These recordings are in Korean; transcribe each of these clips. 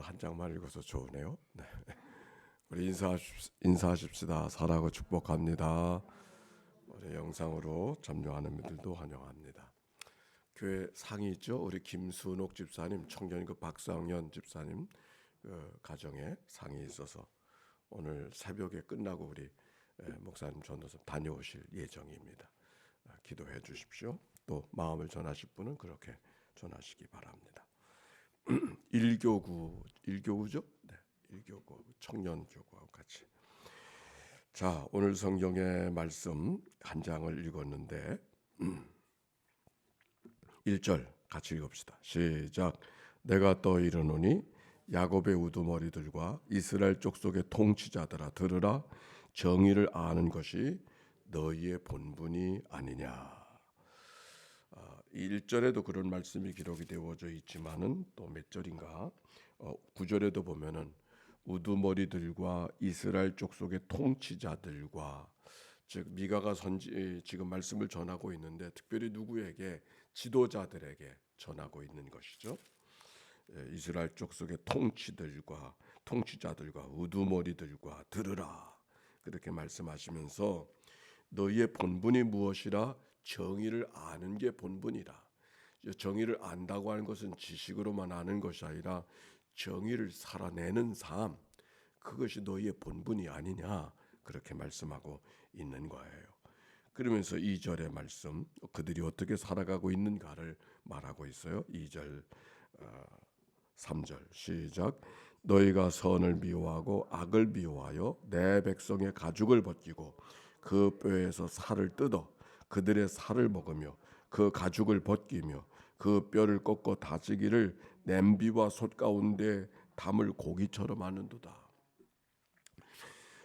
한 장만 읽어서 좋으네요. 네. 우리 인사하십, 인사하십시다. 사랑하고 축복합니다. 우리 영상으로 참여하는 분들도 환영합니다. 교회 상이 있죠. 우리 김순옥 집사님, 청년급 박상현 집사님 그 가정에 상이 있어서 오늘 새벽에 끝나고 우리 에, 목사님 전도서 다녀오실 예정입니다. 아, 기도해 주십시오. 또 마음을 전하실 분은 그렇게 전하시기 바랍니다. 일교구 일교구죠? 네, 일교구 청년 교구하고 같이. 자, 오늘 성경의 말씀 한 장을 읽었는데 1절 같이 읽읍시다. 시작. 내가 또 이르노니 야곱의 우두머리들과 이스라엘 족속의 통치자들아 들으라 정의를 아는 것이 너희의 본분이 아니냐. 1절에도 그런 말씀이 기록이 되어져 있지만은 또 몇 절인가? 어, 9절에도 보면은 우두머리들과 이스라엘 족속의 통치자들과 즉 미가가 선지 지금 말씀을 전하고 있는데 특별히 누구에게? 지도자들에게 전하고 있는 것이죠. 예, 이스라엘 족속의 통치들과 통치자들과 우두머리들과 들으라. 그렇게 말씀하시면서 너희의 본분이 무엇이라 정의를 아는 게 본분이라. 정의를 안다고 하는 것은 지식으로만 아는 것이 아니라 정의를 살아내는 삶 그것이 너희의 본분이 아니냐 그렇게 말씀하고 있는 거예요. 그러면서 2절의 말씀 그들이 어떻게 살아가고 있는가를 말하고 있어요. 2절 3절 어, 시작 너희가 선을 미워하고 악을 미워하여 내 백성의 가죽을 벗기고 그 뼈에서 살을 뜯어 그들의 살을 먹으며 그 가죽을 벗기며 그 뼈를 꺾어 다지기를 냄비와 솥 가운데 담을 고기처럼 하는도다.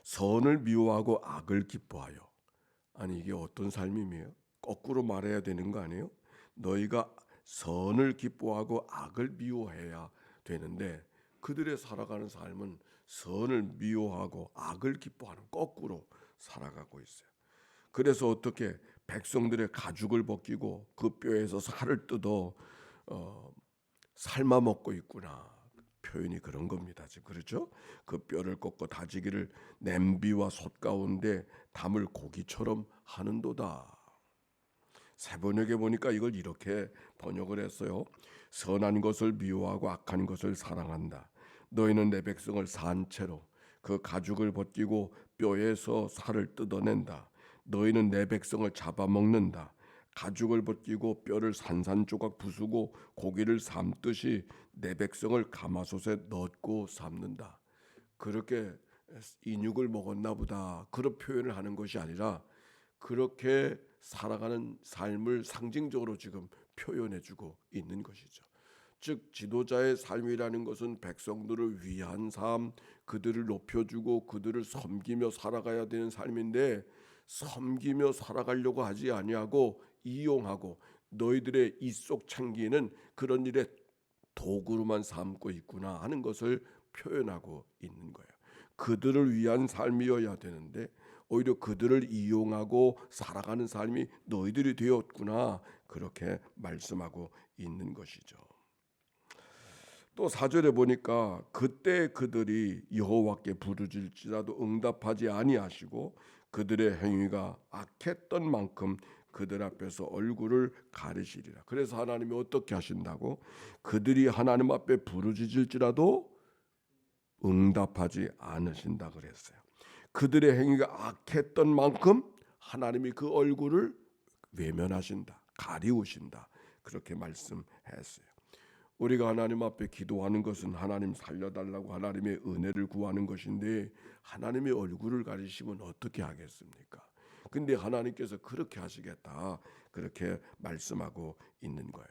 선을 미워하고 악을 기뻐하여 아니 이게 어떤 삶이며 거꾸로 말해야 되는 거 아니에요? 너희가 선을 기뻐하고 악을 미워해야 되는데 그들의 살아가는 삶은 선을 미워하고 악을 기뻐하는 거꾸로 살아가고 있어요. 그래서 어떻게 백성들의 가죽을 벗기고 그 뼈에서 살을 뜯어 어, 삶아 먹고 있구나. 표현이 그런 겁니다. 지금 그렇죠? 그 뼈를 꺾고 다지기를 냄비와 솥 가운데 담을 고기처럼 하는도다. 세번역에 보니까 이걸 이렇게 번역을 했어요. 선한 것을 미워하고 악한 것을 사랑한다. 너희는 내 백성을 산채로 그 가죽을 벗기고 뼈에서 살을 뜯어낸다. 너희는 내 백성을 잡아먹는다. 가죽을 벗기고 뼈를 산산조각 부수고 고기를 삶듯이 내 백성을 가마솥에 넣고 삶는다. 그렇게 인육을 먹었나 보다. 그런 표현을 하는 것이 아니라 그렇게 살아가는 삶을 상징적으로 지금 표현해 주고 있는 것이죠. 즉 지도자의 삶이라는 것은 백성들을 위한 삶, 그들을 높여주고 그들을 섬기며 살아가야 되는 삶인데 섬기며 살아가려고 하지 아니하고 이용하고 너희들의 입속 챙기는 그런 일에 도구로만 삼고 있구나 하는 것을 표현하고 있는 거예요. 그들을 위한 삶이어야 되는데 오히려 그들을 이용하고 살아가는 삶이 너희들이 되었구나 그렇게 말씀하고 있는 것이죠. 또 사절에 보니까 그때 그들이 여호와께 부르짖지라도 응답하지 아니하시고 그들의 행위가 악했던 만큼 그들 앞에서 얼굴을 가리시리라. 그래서 하나님이 어떻게 하신다고? 그들이 하나님 앞에 부르짖을지라도 응답하지 않으신다 그랬어요. 그들의 행위가 악했던 만큼 하나님이 그 얼굴을 외면하신다. 가리우신다. 그렇게 말씀했어요. 우리가 하나님 앞에 기도하는 것은 하나님 살려달라고 하나님의 은혜를 구하는 것인데 하나님의 얼굴을 가리시면 어떻게 하겠습니까? 근데 하나님께서 그렇게 하시겠다. 그렇게 말씀하고 있는 거예요.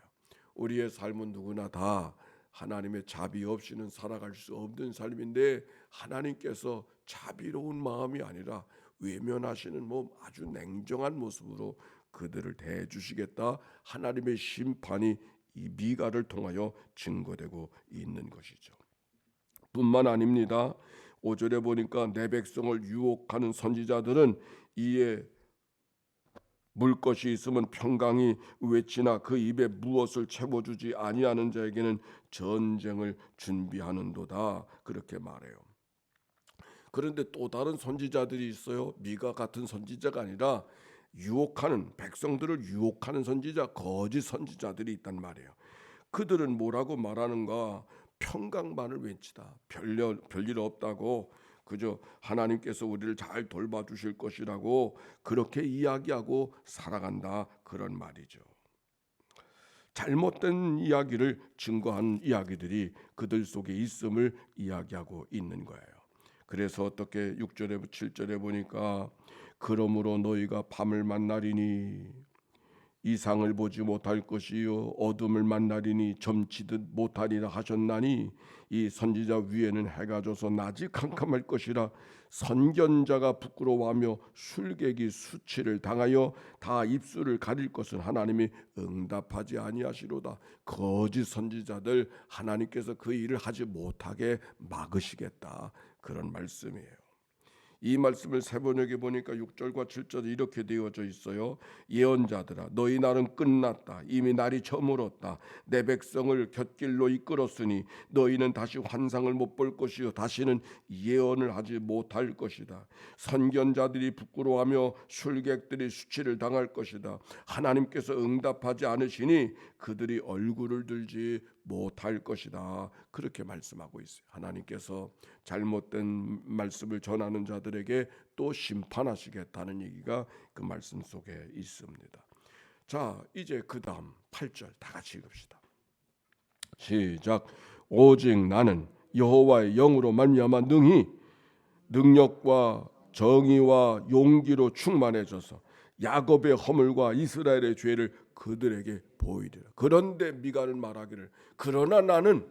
우리의 삶은 누구나 다 하나님의 자비 없이는 살아갈 수 없는 삶인데 하나님께서 자비로운 마음이 아니라 외면하시는 몸 아주 냉정한 모습으로 그들을 대해 주시겠다. 하나님의 심판이 이 미가를 통하여 증거되고 있는 것이죠. 뿐만 아닙니다. 5절에 보니까 내 백성을 유혹하는 선지자들은 이에 물 것이 있으면 평강이 외치나 그 입에 무엇을 채워주지 아니하는 자에게는 전쟁을 준비하는도다 그렇게 말해요. 그런데 또 다른 선지자들이 있어요. 미가 같은 선지자가 아니라 유혹하는 백성들을 유혹하는 선지자 거짓 선지자들이 있단 말이에요. 그들은 뭐라고 말하는가? 평강만을 외치다. 별일 별일 없다고 그저 하나님께서 우리를 잘 돌봐 주실 것이라고 그렇게 이야기하고 살아간다 그런 말이죠. 잘못된 이야기를 증거한 이야기들이 그들 속에 있음을 이야기하고 있는 거예요. 그래서 어떻게 6절에 7절에 보니까 그러므로 너희가 밤을 만나리니 이상을 보지 못할 것이요 어둠을 만나리니 점치듯 못하리라 하셨나니 이 선지자 위에는 해가 져서 낮이 캄캄할 것이라 선견자가 부끄러워하며 술객이 수치를 당하여 다 입술을 가릴 것은 하나님이 응답하지 아니하시로다 거짓 선지자들 하나님께서 그 일을 하지 못하게 막으시겠다 그런 말씀이에요. 이 말씀을 세번역에 보니까 6절과 7절에 이렇게 되어져 있어요. 예언자들아 너희 날은 끝났다. 이미 날이 저물었다. 내 백성을 곁길로 이끌었으니 너희는 다시 환상을 못 볼 것이요 다시는 예언을 하지 못할 것이다. 선견자들이 부끄러워하며 술객들이 수치를 당할 것이다. 하나님께서 응답하지 않으시니 그들이 얼굴을 들지 못할 것이다. 그렇게 말씀하고 있어요. 하나님께서 잘못된 말씀을 전하는 자들에게 또 심판하시겠다는 얘기가 그 말씀 속에 있습니다. 자, 이제 그 다음 8절 다 같이 읽읍시다. 시작. 오직 나는 여호와의 영으로 말미암아 능히 능력과 정의와 용기로 충만해져서 야곱의 허물과 이스라엘의 죄를 그들에게 보이리라. 그런데 미가는 말하기를 그러나 나는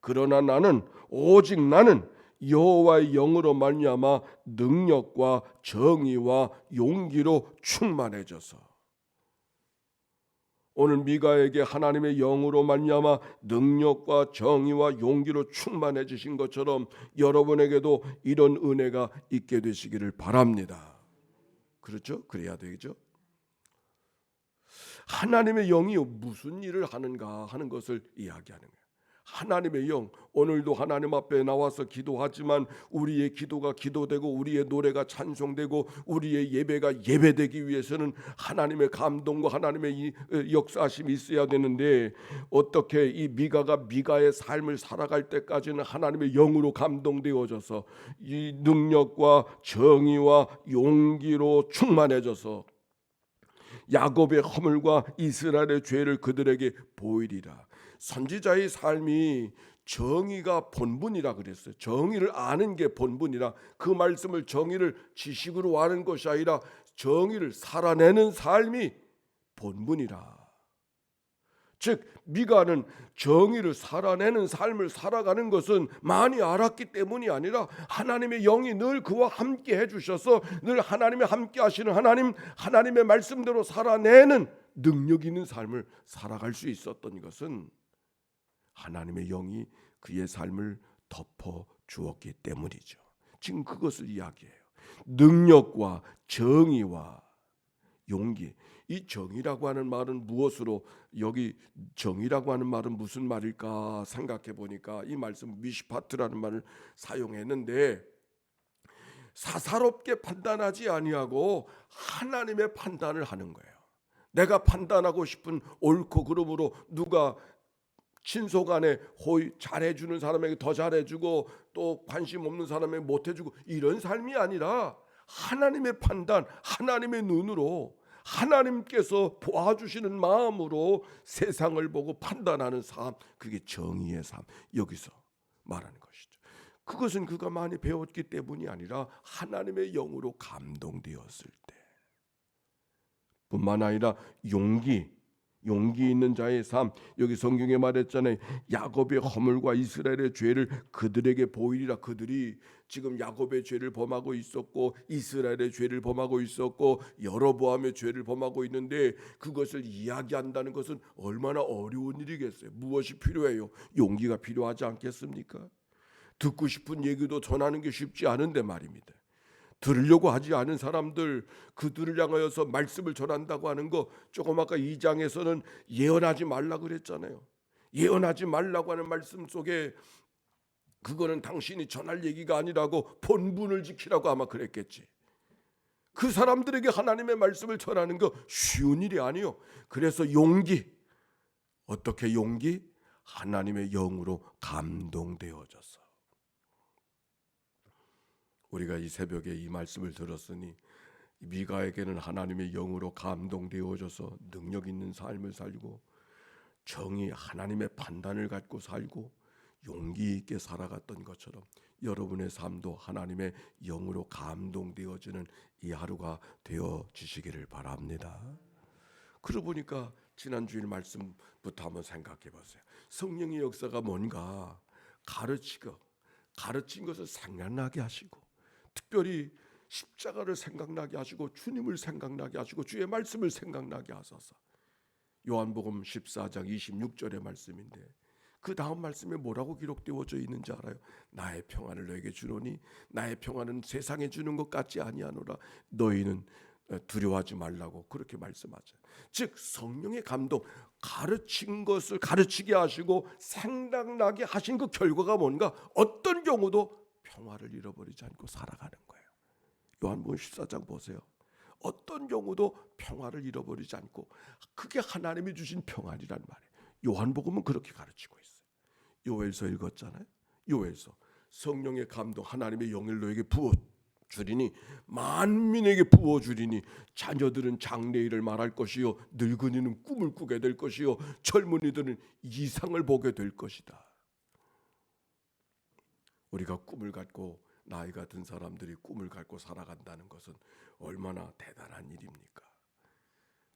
그러나 나는 오직 나는 여호와의 영으로 말미암아 능력과 정의와 용기로 충만해져서 오늘 미가에게 하나님의 영으로 말미암아 능력과 정의와 용기로 충만해지신 것처럼 여러분에게도 이런 은혜가 있게 되시기를 바랍니다. 그렇죠? 그래야 되겠죠? 하나님의 영이 무슨 일을 하는가 하는 것을 이야기하는 거예요. 하나님의 영 오늘도 하나님 앞에 나와서 기도하지만 우리의 기도가 기도되고 우리의 노래가 찬송되고 우리의 예배가 예배되기 위해서는 하나님의 감동과 하나님의 이 역사심이 있어야 되는데 어떻게 이 미가가 미가의 삶을 살아갈 때까지는 하나님의 영으로 감동되어져서 이 능력과 정의와 용기로 충만해져서 야곱의 허물과 이스라엘의 죄를 그들에게 보이리라. 선지자의 삶이 정의가 본분이라 그랬어요. 정의를 아는 게 본분이라 그 말씀을 정의를 지식으로 아는 것이 아니라 정의를 살아내는 삶이 본분이라. 즉 미가는 정의를 살아내는 삶을 살아가는 것은 많이 알았기 때문이 아니라 하나님의 영이 늘 그와 함께 해주셔서 늘 하나님의 함께 하시는 하나님 하나님의 말씀대로 살아내는 능력 있는 삶을 살아갈 수 있었던 것은 하나님의 영이 그의 삶을 덮어 주었기 때문이죠. 지금 그것을 이야기해요. 능력과 정의와 용기. 이 정의라고 하는 말은 무엇으로 여기 정의라고 하는 말은 무슨 말일까 생각해 보니까 이 말씀 미시파트라는 말을 사용했는데 사사롭게 판단하지 아니하고 하나님의 판단을 하는 거예요. 내가 판단하고 싶은 옳고 그름으로 누가 친소간에 호의 잘해주는 사람에게 더 잘해주고 또 관심 없는 사람에게 못해주고 이런 삶이 아니라 하나님의 판단, 하나님의 눈으로 하나님께서 보아주시는 마음으로 세상을 보고 판단하는 삶, 그게 정의의 삶. 여기서 말하는 것이죠. 그것은 그가 많이 배웠기 때문이 아니라 하나님의 영으로 감동되었을 때. 뿐만 아니라 용기, 용기 있는 자의 삶 여기 성경에 말했잖아요. 야곱의 허물과 이스라엘의 죄를 그들에게 보이리라. 그들이 지금 야곱의 죄를 범하고 있었고 이스라엘의 죄를 범하고 있었고 여러보암의 죄를 범하고 있는데 그것을 이야기한다는 것은 얼마나 어려운 일이겠어요. 무엇이 필요해요? 용기가 필요하지 않겠습니까? 듣고 싶은 얘기도 전하는 게 쉽지 않은데 말입니다. 들으려고 하지 않은 사람들 그들을 향하여서 말씀을 전한다고 하는 거 조금 아까 2장에서는 예언하지 말라 그랬잖아요. 예언하지 말라고 하는 말씀 속에 그거는 당신이 전할 얘기가 아니라고 본분을 지키라고 아마 그랬겠지. 그 사람들에게 하나님의 말씀을 전하는 거 쉬운 일이 아니요. 그래서 용기 어떻게 용기? 하나님의 영으로 감동되어져서 우리가 이 새벽에 이 말씀을 들었으니 미가에게는 하나님의 영으로 감동되어져서 능력 있는 삶을 살고 정의 하나님의 판단을 갖고 살고 용기 있게 살아갔던 것처럼 여러분의 삶도 하나님의 영으로 감동되어지는 이 하루가 되어지시기를 바랍니다. 그러고 보니까 지난 주일 말씀부터 한번 생각해 보세요. 성령의 역사가 뭔가 가르치고 가르친 것을 생각나게 하시고 특별히 십자가를 생각나게 하시고 주님을 생각나게 하시고 주의 말씀을 생각나게 하소서. 요한복음 14장 26절의 말씀인데 그 다음 말씀에 뭐라고 기록되어져 있는지 알아요? 나의 평안을 너에게 주노니 나의 평안은 세상에 주는 것 같지 아니하노라 너희는 두려워하지 말라고 그렇게 말씀하죠. 즉 성령의 감동 가르친 것을 가르치게 하시고 생각나게 하신 그 결과가 뭔가 어떤 경우도 평화를 잃어버리지 않고 살아가는 거예요. 요한복음 14장 보세요. 어떤 경우도 평화를 잃어버리지 않고 그게 하나님이 주신 평안이란 말이에요. 요한복음은 그렇게 가르치고 있어요. 요엘서 읽었잖아요. 요엘서 성령의 감동 하나님의 영을 너에게 부어 주리니 만민에게 부어 주리니 자녀들은 장래일을 말할 것이요 늙은이는 꿈을 꾸게 될 것이요 젊은이들은 이상을 보게 될 것이다. 우리가 꿈을 갖고 나이가 든 사람들이 꿈을 갖고 살아간다는 것은 얼마나 대단한 일입니까?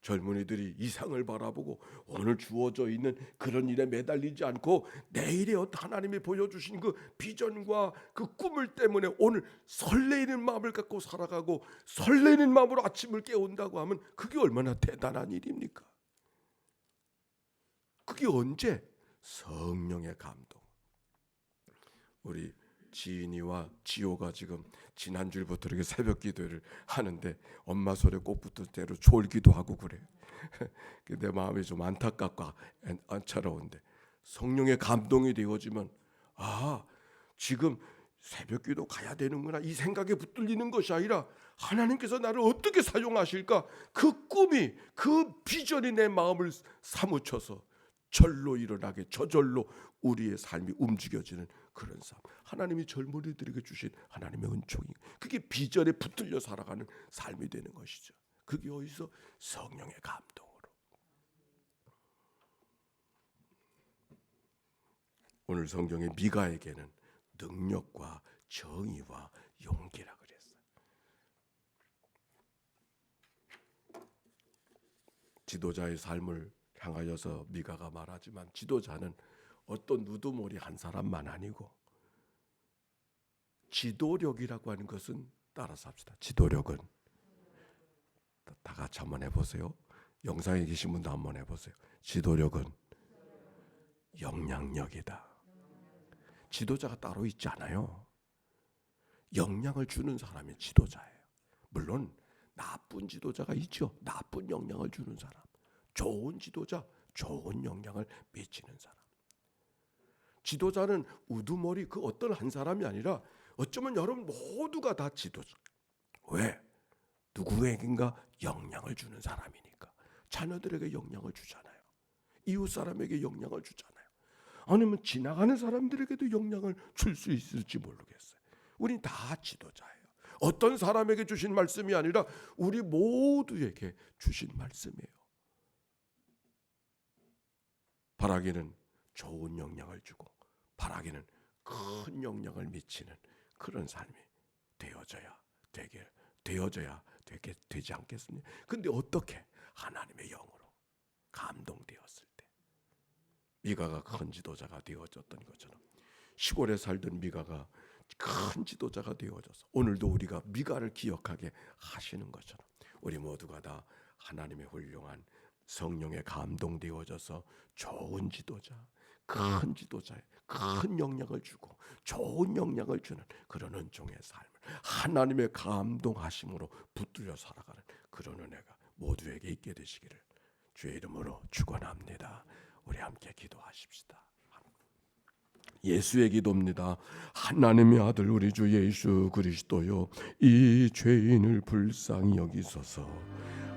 젊은이들이 이상을 바라보고 오늘 주어져 있는 그런 일에 매달리지 않고 내일에 하나님이 보여주신 그 비전과 그 꿈을 때문에 오늘 설레이는 마음을 갖고 살아가고 설레는 마음으로 아침을 깨운다고 하면 그게 얼마나 대단한 일입니까? 그게 언제 성령의 감동. 우리 지인이와 지호가 지금 지난주부터 이렇게 새벽 기도를 하는데 엄마 소리 꼭 붙을 대로 졸기도 하고 그래. 내 마음이 좀 안타깝고 안차로운데 성령의 감동이 되어지면 아 지금 새벽 기도 가야 되는구나 이 생각에 붙들리는 것이 아니라 하나님께서 나를 어떻게 사용하실까 그 꿈이 그 비전이 내 마음을 사무쳐서 절로 일어나게 저절로 우리의 삶이 움직여지는 그런 삶. 하나님이 젊은이들에게 주신 하나님의 은총이 그게 비전에 붙들려 살아가는 삶이 되는 것이죠. 그게 어디서 성령의 감동으로. 오늘 성경의 미가에게는 능력과 정의와 용기라 그랬어요. 지도자의 삶을 향하여서 미가가 말하지만 지도자는 어떤 누드머리 한 사람만 아니고 지도력이라고 하는 것은 따라서 합시다. 지도력은 다 같이 한번 해보세요. 영상에 계신 분도 한번 해보세요. 지도력은 영향력이다. 지도자가 따로 있지 않아요. 영향을 주는 사람이 지도자예요. 물론 나쁜 지도자가 있죠. 나쁜 영향을 주는 사람. 좋은 지도자, 좋은 영향을 미치는. 지도자는 우두머리 그 어떤 한 사람이 아니라 어쩌면 여러분 모두가 다 지도자. 왜? 누구에겐가 영향을 주는 사람이니까. 자녀들에게 영향을 주잖아요. 이웃 사람에게 영향을 주잖아요. 아니면 지나가는 사람들에게도 영향을 줄 수 있을지 모르겠어요. 우린 다 지도자예요. 어떤 사람에게 주신 말씀이 아니라 우리 모두에게 주신 말씀이에요. 바라기는 좋은 영향을 주고 바라기는 큰 영향을 미치는 그런 삶이 되어져야 되게 되어져야 되게 되지 않겠습니까? 근데 어떻게 하나님의 영으로 감동되었을 때 미가가 큰 지도자가 되어졌던 것처럼 시골에 살던 미가가 큰 지도자가 되어져서 오늘도 우리가 미가를 기억하게 하시는 것처럼 우리 모두가 다 하나님의 훌륭한 성령에 감동되어져서 좋은 지도자, 큰 지도자에 큰 영향을 주고 좋은 영향을 주는 그런 은총의 삶을 하나님의 감동하심으로 붙들려 살아가는 그런 은혜가 모두에게 있게 되시기를 주의 이름으로 축원합니다. 우리 함께 기도하십시다. 예수의 기도입니다. 하나님의 아들 우리 주 예수 그리스도요 이 죄인을 불쌍히 여기소서.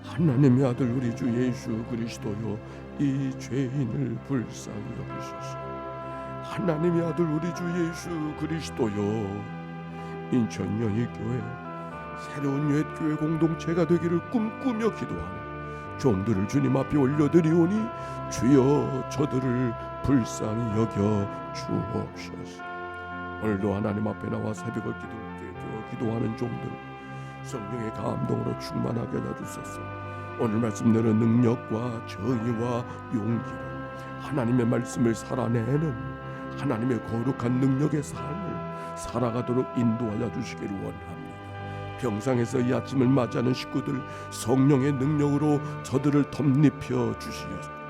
하나님의 아들 우리 주 예수 그리스도요 이 죄인을 불쌍히 여기소서. 하나님의 아들 우리 주 예수 그리스도요 인천 영익교회 새로운 옛 교회 공동체가 되기를 꿈꾸며 기도하는 종들을 주님 앞에 올려드리오니 주여 저들을 불쌍히 여겨 주옵소서. 오늘도 하나님 앞에 나와 새벽을 기도 기도하는 종들 성령의 감동으로 충만하게 해주소서. 오늘 말씀대로 능력과 정의와 용기로 하나님의 말씀을 살아내는 하나님의 거룩한 능력의 삶을 살아가도록 인도하여 주시기를 원합니다. 병상에서 이 아침을 맞이하는 식구들 성령의 능력으로 저들을 덧입혀 주시옵소서.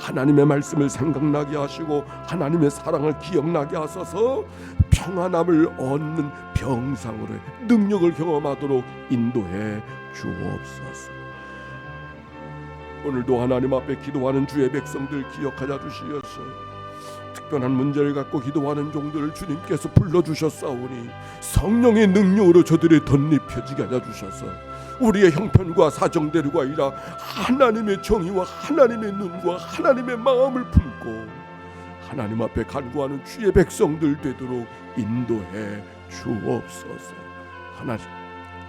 하나님의 말씀을 생각나게 하시고 하나님의 사랑을 기억나게 하소서 평안함을 얻는 병상으로 능력을 경험하도록 인도해 주옵소서. 오늘도 하나님 앞에 기도하는 주의 백성들 기억하여 주시옵소서. 특별한 문제를 갖고 기도하는 종들을 주님께서 불러주셨사오니 성령의 능력으로 저들의 덧입혀지게 하여 주셔서 우리의 형편과 사정대로가 아니라 하나님의 정의와 하나님의 눈과 하나님의 마음을 품고 하나님 앞에 간구하는 주의 백성들 되도록 인도해 주옵소서. 하나님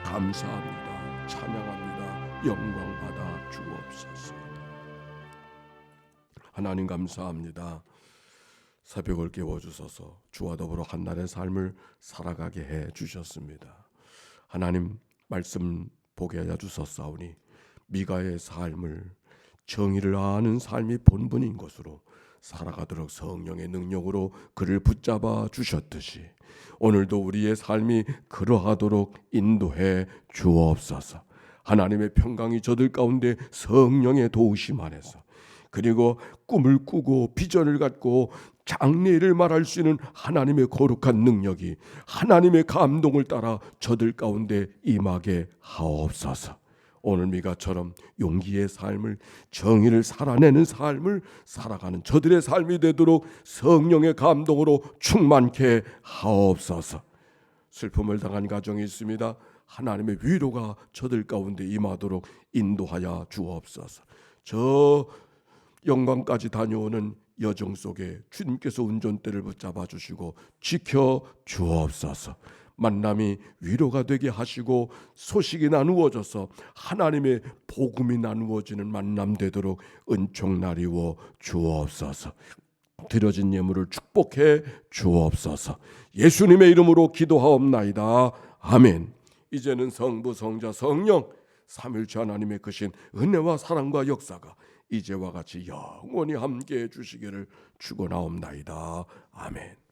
감사합니다. 찬양합니다. 영광 받아 주옵소서. 하나님 감사합니다 새벽을 깨워주셔서 주와 더불어 한날의 삶을 살아가게 해 주셨습니다. 하나님 말씀 보게 하여 주셨사오니 미가의 삶을 정의를 아는 삶이 본분인 것으로 살아가도록 성령의 능력으로 그를 붙잡아 주셨듯이 오늘도 우리의 삶이 그러하도록 인도해 주옵소서. 하나님의 평강이 저들 가운데 성령의 도우심 안에서 그리고 꿈을 꾸고 비전을 갖고 장래를 말할 수 있는 하나님의 거룩한 능력이 하나님의 감동을 따라 저들 가운데 임하게 하옵소서. 오늘 미가처럼 용기의 삶을 정의를 살아내는 삶을 살아가는 저들의 삶이 되도록 성령의 감동으로 충만케 하옵소서. 슬픔을 당한 가정이 있습니다. 하나님의 위로가 저들 가운데 임하도록 인도하여 주옵소서. 저 영광까지 다녀오는 여정 속에 주님께서 운전대를 붙잡아 주시고 지켜 주옵소서. 만남이 위로가 되게 하시고 소식이 나누어져서 하나님의 복음이 나누어지는 만남 되도록 은총 나리워 주옵소서. 드려진 예물을 축복해 주옵소서. 예수님의 이름으로 기도하옵나이다. 아멘. 이제는 성부 성자 성령 삼일째 하나님의 크신 은혜와 사랑과 역사가 이제와 같이 영원히 함께 해 주시기를 축원하옵나이다. 아멘.